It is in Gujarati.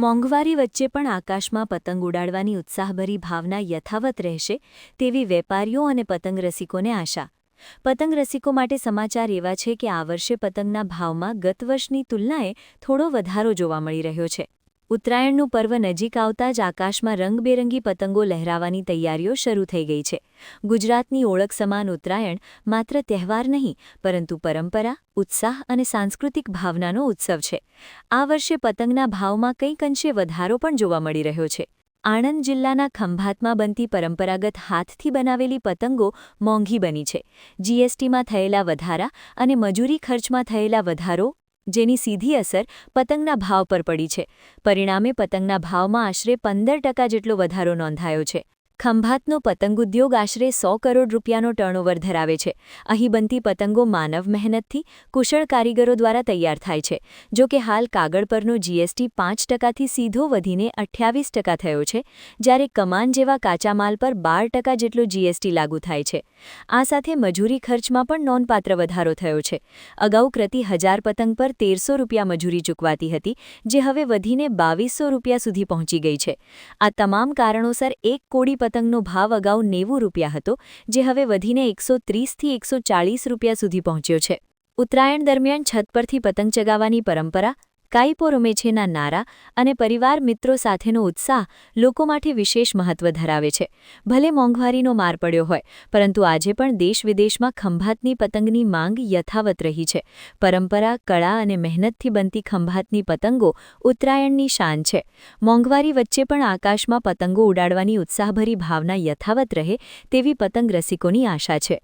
મોંઘવારી વચ્ચે પણ આકાશમાં પતંગ ઉડાડવાની ઉત્સાહભરી ભાવના યથાવત રહેશે તેવી વેપારીઓ અને પતંગ રસિકોને આશા. પતંગ રસિકો માટે સમાચાર એવા છે કે આ વર્ષે પતંગના ભાવમાં ગત વર્ષની તુલનાએ થોડો વધારો જોવા મળી રહ્યો છે. ઉત્તરાયણનું પર્વ નજીક આવતા જ આકાશમાં રંગબેરંગી પતંગો લહેરાવાની તૈયારીઓ શરૂ થઈ ગઈ છે. ગુજરાતની ઓળખ સમાન ઉત્તરાયણ માત્ર તહેવાર નહીં, પરંતુ પરંપરા, ઉત્સાહ અને સાંસ્કૃતિક ભાવનાનો ઉત્સવ છે. આ વર્ષે પતંગના ભાવમાં કંઈક અંશે વધારો પણ જોવા મળી રહ્યો છે. આણંદ જિલ્લાના ખંભાતમાં બનતી પરંપરાગત હાથથી બનાવેલી પતંગો મોંઘી બની છે. જીએસટીમાં થયેલા વધારા અને મજૂરી ખર્ચમાં થયેલા વધારો જેની સીધી અસર પતંગના ભાવ પર પડી છે. પરિણામે પતંગના ભાવમાં આશરે પંદર જેટલો વધારો નોંધાયો છે. ખંભાતનો પતંગ ઉદ્યોગ આશરે સો કરોડ રૂપિયાનો ટર્નઓવર ધરાવે છે. અહીં બનતી પતંગો માનવ મહેનતથી, કુશળ કારીગરો દ્વારા તૈયાર થાય છે. જો કે હાલ કાગળ પરનો જીએસટી પાંચ ટકાથી સીધો વધીને અઠ્યાવીસ ટકા થયો છે, જ્યારે કમાન જેવા કાચા માલ પર બાર ટકા જેટલો જીએસટી લાગુ થાય છે. આ સાથે મજૂરી ખર્ચમાં પણ નોંધપાત્ર વધારો થયો છે. અગાઉ પ્રતિ હજાર પતંગ પર તેરસો રૂપિયા મજૂરી ચૂકવાતી હતી, જે હવે વધીને બાવીસો રૂપિયા સુધી પહોંચી ગઈ છે. આ તમામ કારણોસર એક કોડી પતંગનો ભાવ અગાઉ નેવું રૂપિયા હતો, જે હવે વધીને એકસો ત્રીસથી એકસો ચાળીસ રૂપિયા સુધી પહોંચ્યો છે. ઉત્તરાયણ દરમિયાન છત પરથી પતંગ ચગાવવાની પરંપરા કાઈપો રમે છેના નારા અને પરિવાર મિત્રો સાથેનો ઉત્સાહ લોકો માટે વિશેષ મહત્વ ધરાવે છે. ભલે મોંઘવારીનો માર પડ્યો હોય, પરંતુ આજે પણ દેશ વિદેશમાં ખંભાતની પતંગની માંગ યથાવત રહી છે. પરંપરા, કળા અને મહેનતથી બનતી ખંભાતની પતંગો ઉત્તરાયણની શાન છે. મોંઘવારી વચ્ચે પણ આકાશમાં પતંગો ઉડાડવાની ઉત્સાહભરી ભાવના યથાવત રહે તેવી પતંગ રસિકોની આશા છે.